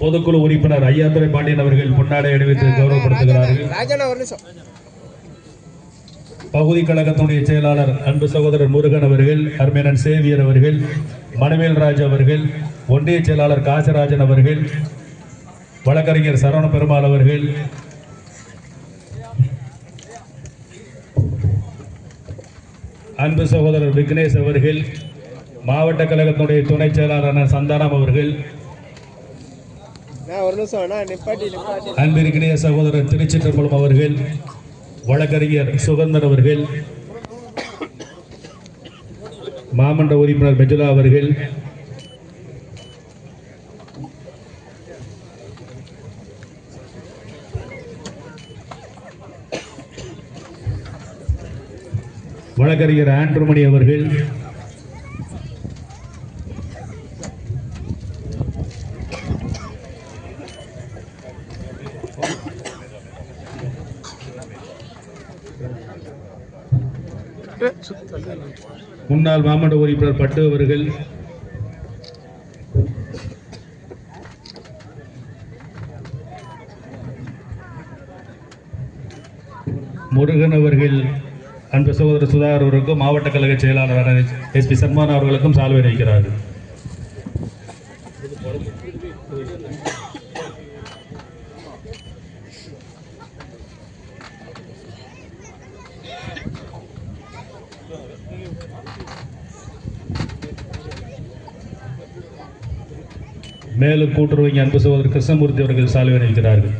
பொதுக்குழு உறுப்பினர் ஐயாத்துறை பாண்டியன் அவர்கள் பொன்னாடை அணிவித்து கௌரவப்படுத்துகிறார்கள். பகுதி கழகத்துடைய செயலாளர் அன்பு சகோதரர் முருகன் அவர்கள் அருமையனன் சேவியர் அவர்கள் மணவேல் ராஜ் அவர்கள் ஒன்றிய செயலாளர் காசராஜன் அவர்கள் வழக்கறிஞர் சரவண பெருமாள் அவர்கள் அன்பு சகோதரர் விக்னேஷ் அவர்கள் மாவட்ட கழகத்துடைய துணை செயலாளரான சந்தானம் அவர்கள் நான் ஒரு நிமிஷம் அண்ணா நிப்பாட்டி நிப்பாட்டி அன்பிற்கினிய சகோதரர் திருச்சிற்றம்பலம் அவர்கள் வழக்கறிஞர் சுகந்தர் அவர்கள் மாமன்ற உறுப்பினர் மெஜுலா அவர்கள் வழக்கறிஞர் ஆண்ட்ருமணி அவர்கள் முன்னாள் மாமண்ட உறுப்பினர் பட்டு அவர்கள் முருகன் அவர்கள் அன்பு சகோதரர் சுதாகர் அவருக்கும் மாவட்ட கழக செயலாளரான எஸ் பி சன்மான் அவர்களுக்கும் சால்வை வைக்கிறார்கள் மேலும் கூட்டுறவங்க அன்பு சகோதரர் கிருஷ்ணமூர்த்தி அவர்கள் சாலை வைக்கிறார்கள்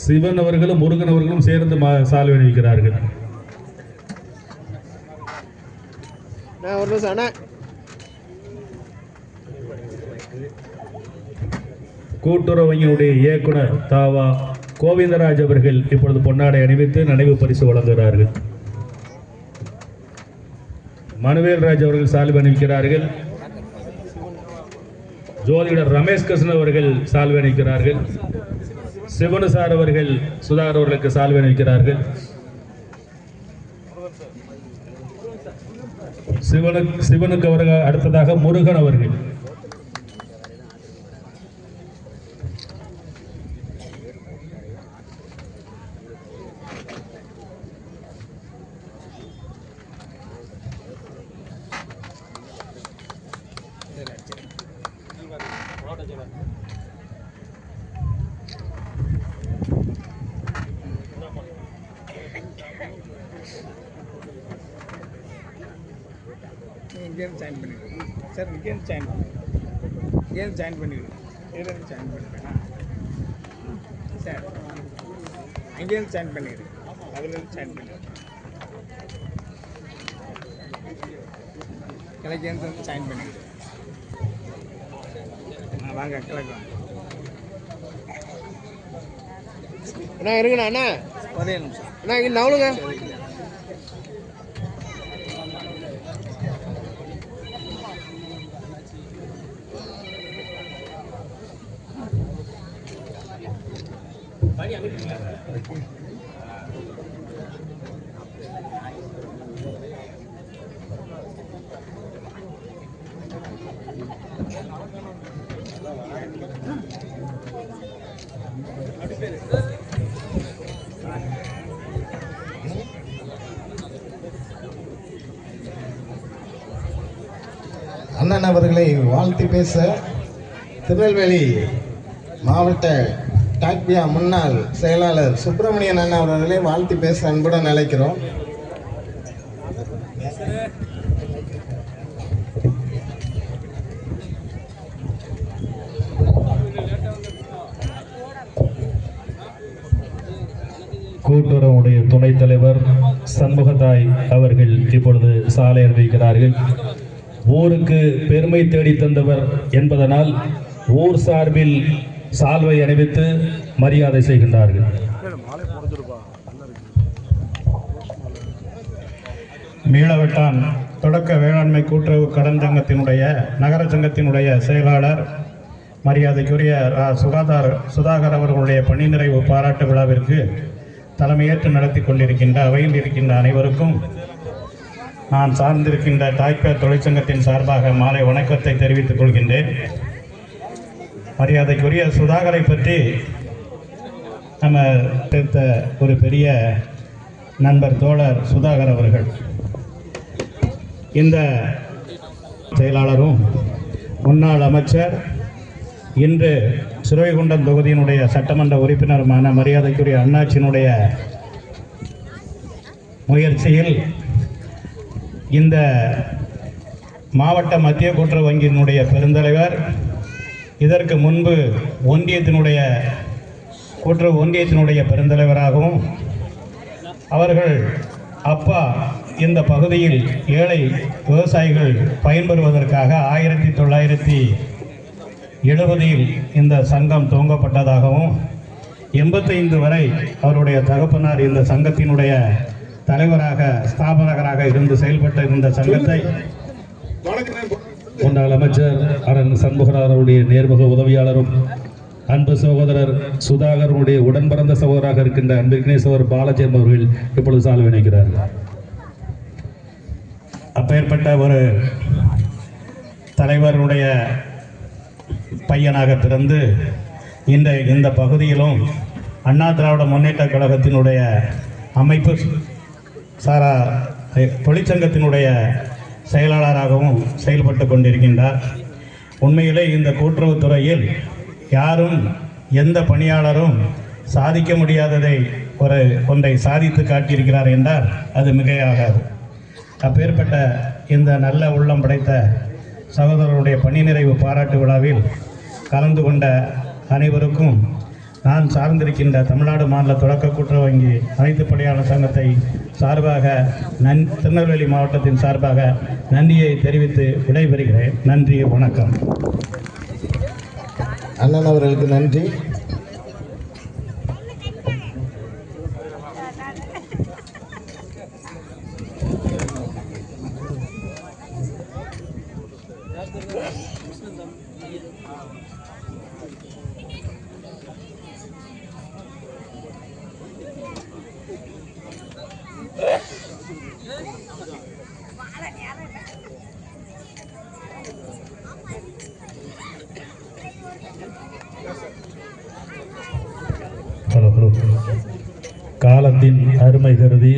சிவன் அவர்களும் முருகன் அவர்களும் சேர்ந்து சாலை வினைக்கிறார்கள் அணிவிக்கிறார்கள் நான் ஒரு நிமிஷம் அண்ணா இயக்குனர் தாவா கோவிந்தராஜ் அவர்கள் இப்பொழுது பொன்னாடை அணிவித்து நினைவு பரிசு வழங்குகிறார்கள். மனுவேல்ராஜ் அவர்கள் சால்வை அணிவிக்கிறார்கள். ஜோதிடர் ரமேஷ் கிருஷ்ணன் அவர்கள் சால்வை அணிவிக்கிறார்கள். சிவனு சார் அவர்கள் சுதாகர் அவர்களுக்கு சால்வை அணிவிக்கிறார்கள். சிவனுக்கு சிவனுக்கு அவர்கள் அடுத்ததாக முருகன் அவர்கள். இங்கேருந்து ஜாயின் பண்ணிடுறேன் சார் இங்கேருந்து ஜாயின் இங்கேருந்து ஜாயின் பண்ணிடுறேன் இங்கேருந்து ஜாயின் பண்ணிடுறேன் சார் அங்கேருந்து ஜாயின் பண்ணிடுறேன் அதுலேருந்து ஜாயின் பண்ணிடுறேன் கிழக்கேருந்து வந்து ஜாயின் பண்ணிடுறேன் ஆ வாங்க கிழக்கு வாங்க அண்ணா இருங்கண்ணா அண்ணா. ஒரே நிமிஷம். அண்ணா இங்கே நவளுங்க. அண்ணன் அவர்களை வாழ்த்தி பேச திருநெல்வேலி மாவட்ட டாக்பியா முன்னாள் செயலாளர் சுப்பிரமணியன் அண்ணா அவர்களை வாழ்த்தி பேச அன்புடன் அழைக்கிறோம். கூட்டுறவுடைய துணைத் தலைவர் சண்முகதாய் அவர்கள் இப்பொழுது சாலை அறிவிக்கிறார்கள். ஊருக்கு பெருமை தேடி தந்தவர் என்பதனால் ஊர் சார்பில் சால்வை அணிவித்து மரியாதை செய்கின்றார்கள். மீளவட்டான் தொடக்க வேளாண்மை கூட்டுறவு கடன் சங்கத்தினுடைய நகர சங்கத்தினுடைய செயலாளர் மரியாதைக்குரிய ரா சுகாதார சுதாகர் அவர்களுடைய பணி நிறைவு பாராட்டு விழாவிற்கு தலைமையேற்று நடத்தி கொண்டிருக்கின்ற அவையில் இருக்கின்ற அனைவருக்கும் நான் சார்ந்திருக்கின்ற தாய்ப்பேர் தொழிற்சங்கத்தின் சார்பாக மாலை வணக்கத்தை தெரிவித்துக் கொள்கின்றேன். மரியாதைக்குரிய சுதாகரை பற்றி நம்ம எடுத்த ஒரு பெரிய நண்பர் தோழர் சுதாகர் அவர்கள். இந்த செயலாளரும் முன்னாள் அமைச்சர் இன்று சிறுவைகுண்டம் தொகுதியினுடைய சட்டமன்ற உறுப்பினருமான மரியாதைக்குரிய அண்ணாச்சியினுடைய முயற்சியில் இந்த மாவட்ட மத்திய கூட்டுறவு வங்கியினுடைய பெருந்தலைவர் இதற்கு முன்பு ஒன்றியத்தினுடைய கூட்டுறவு ஒன்றியத்தினுடைய பெருந்தலைவராகவும் அவர்கள் அப்பா இந்த பகுதியில் ஏழை விவசாயிகள் பயன்பெறுவதற்காக ஆயிரத்தி தொள்ளாயிரத்தி எழுபதில் இந்த சங்கம் துவங்கப்பட்டதாகவும் எண்பத்தைந்து வரை அவருடைய தகப்பனார் இந்த சங்கத்தினுடைய தலைவராக ஸ்தாபகராக இருந்து செயல்பட்டு இருந்த சங்கத்தை முன்னாள் அமைச்சர் அரண் சண்முகரார் அவருடைய நேர்முக உதவியாளரும் அன்பு சகோதரர் சுதாகருடைய உடன் பிறந்த சகோதராக இருக்கின்ற அன்பு விக்னேஸ்வர் அவர்கள் இப்பொழுது சால்வை நினைக்கிறார் அப்பேற்பட்ட ஒரு தலைவருடைய பையனாக பிறந்து இந்த இந்த பகுதியிலும் அண்ணா திராவிட முன்னேற்ற கழகத்தினுடைய அமைப்பு சாரா தொழிற்சங்கத்தினுடைய செயலாளராகவும் செயல்பட்டு கொண்டிருக்கின்றார். உண்மையிலே இந்த கூட்டுறவுத்துறையில் யாரும் எந்த பணியாளரும் சாதிக்க முடியாததை ஒரு ஒன்றை சாதித்து காட்டியிருக்கிறார் என்றால் அது மிகையாகாது. அப்பேற்பட்ட இந்த நல்ல உள்ளம் படைத்த சகோதரருடைய பணி நிறைவு பாராட்டு விழாவில் கலந்து கொண்ட அனைவருக்கும் நான் சார்ந்திருக்கின்ற தமிழ்நாடு மாநில தொடக்க குற்ற வங்கி அனைத்து பணியாளர் சங்கத்தை சார்பாக நன் திருநெல்வேலி மாவட்டத்தின் சார்பாக நன்றியை தெரிவித்து விடைபெறுகிறேன். நன்றி வணக்கம். அண்ணன் அவர்களுக்கு நன்றி. காலத்தின் அருமை கருதி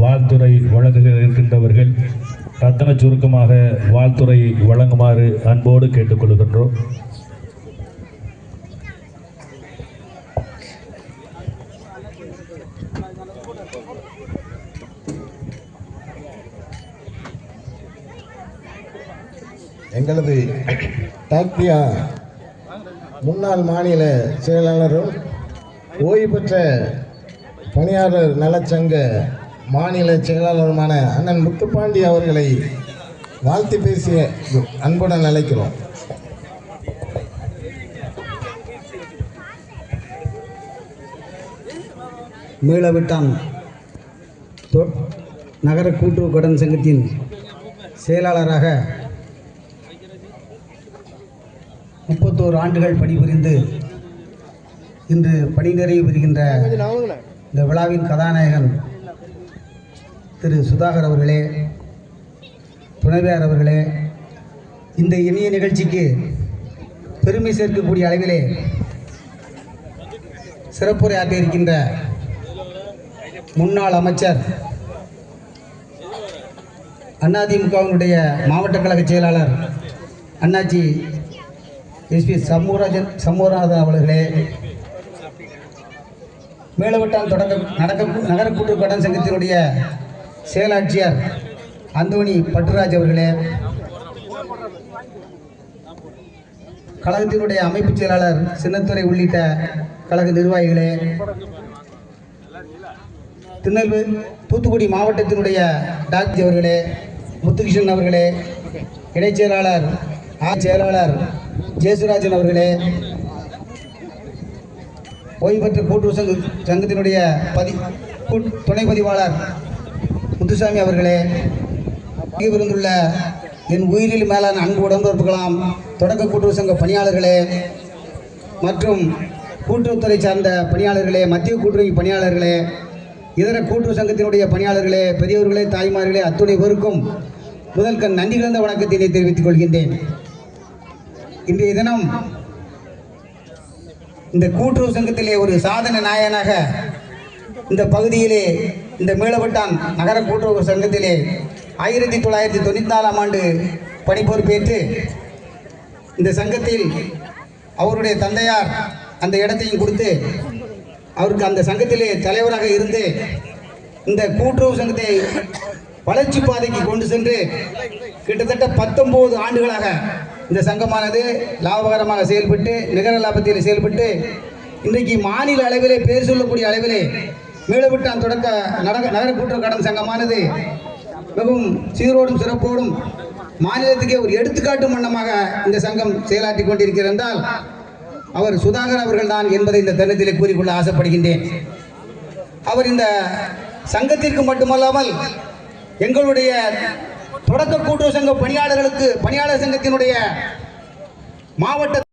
வாழ்த்துறை வழங்குகின்றவர்கள் இருக்கின்றவர்கள் ரத்தன சுருக்கமாக வாழ்த்துறை வழங்குமாறு அன்போடு கேட்டுக்கொள்கின்றோம். எங்களது டாக்டியா முன்னாள் மாநில செயலாளரும் ஓய்வு பெற்ற பணியாளர் நலச்சங்க மாநில செயலாளருமான அண்ணன் முத்துப்பாண்டி அவர்களை வாழ்த்து பேசிய அன்புடன் அழைக்கிறோம். மீளவிட்டான் நகர கூட்டுறவு கடன் சங்கத்தின் செயலாளராக முப்பத்தோரு ஆண்டுகள் பணிபுரிந்து இன்று பணி நிறைவு பெறுகின்ற இந்த விழாவின் கதாநாயகன் திரு சுதாகர் அவர்களே துணைவியார் அவர்களே இந்த இனிய நிகழ்ச்சிக்கு பெருமை சேர்க்கக்கூடிய அளவிலே சிறப்புரையாற்ற இருக்கின்ற முன்னாள் அமைச்சர் அதிமுகவினுடைய மாவட்ட கழக செயலாளர் அண்ணாச்சி எஸ்பி சமூகராஜன் சமூகநாதன் அவர்களே. மேலவட்டால் தொடக்க நடக்க நகர கூட்டு கடன் சங்கத்தினுடைய செயலாட்சியர் அந்தோணி பட்டுராஜ் அவர்களே. கழகத்தினுடைய அமைப்புச் செயலாளர் சின்னத்துறை உள்ளிட்ட கழக நிர்வாகிகளே. திருநெல்வேலி தூத்துக்குடி மாவட்டத்தினுடைய டாக்டர் அவர்களே முத்துகிருஷ்ணன் அவர்களே. இடைச்செயலாளர் ஆ செயலாளர் ஜேசுராஜன் அவர்களே ஓய்வு பெற்ற கூட்டுறவு சங்க சங்கத்தினுடைய பதி துணை பதிவாளர் முத்துசாமி அவர்களே விருந்துள்ள என் உயிரில் மேலான அன்பு உடன்பிறப்புகளாம் தொடக்க கூட்டுறவு சங்க பணியாளர்களே மற்றும் கூட்டுறவுத்துறை சார்ந்த பணியாளர்களே மத்திய கூட்டுறவு பணியாளர்களே இதர கூட்டுறவு சங்கத்தினுடைய பணியாளர்களே பெரியவர்களே தாய்மார்களே அத்துணை பேருக்கும் முதல் கண் நன்றி கலந்த வணக்கத்தினை தெரிவித்துக் கொள்கின்றேன். இன்றைய தினம் இந்த கூட்டுறவு சங்கத்திலே ஒரு சாதனை நாயனாக இந்த பகுதியிலே இந்த மேலவட்டான் நகர கூட்டுறவு சங்கத்திலே ஆயிரத்தி தொள்ளாயிரத்தி தொண்ணூற்றி நாலாம் ஆண்டு பணி பொறுப்பேற்று இந்த சங்கத்தில் அவருடைய தந்தையார் அந்த இடத்தையும் கொடுத்து அவருக்கு அந்த சங்கத்திலே தலைவராக இருந்து இந்த கூட்டுறவு சங்கத்தை வளர்ச்சி பாதைக்கு கொண்டு சென்று கிட்டத்தட்ட பத்தொன்பது ஆண்டுகளாக இந்த சங்கமானது லாபகரமாக செயல்பட்டு நிகர லாபத்தில் செயல்பட்டு இன்றைக்கு மாநில அளவிலே பேர் சொல்லக்கூடிய அளவிலே மீளவிட்டான் தொடக்க நடக நகர கூட்டுறவு கடன் சங்கமானது மிகவும் சீரோடும் சிறப்போடும் மாநிலத்துக்கே ஒரு எடுத்துக்காட்டு மன்னமாக இந்த சங்கம் செயலாற்றி கொண்டிருக்கிறது என்றால் அவர் சுதாகர் அவர்கள்தான் என்பதை இந்த தருணத்திலே கூறிக்கொள்ள ஆசைப்படுகின்றேன். அவர் இந்த சங்கத்திற்கு மட்டுமல்லாமல் எங்களுடைய தொடக்க கூட்டுறவு சங்க பணியாளர்களுக்கு பணியாளர் சங்கத்தினுடைய மாவட்ட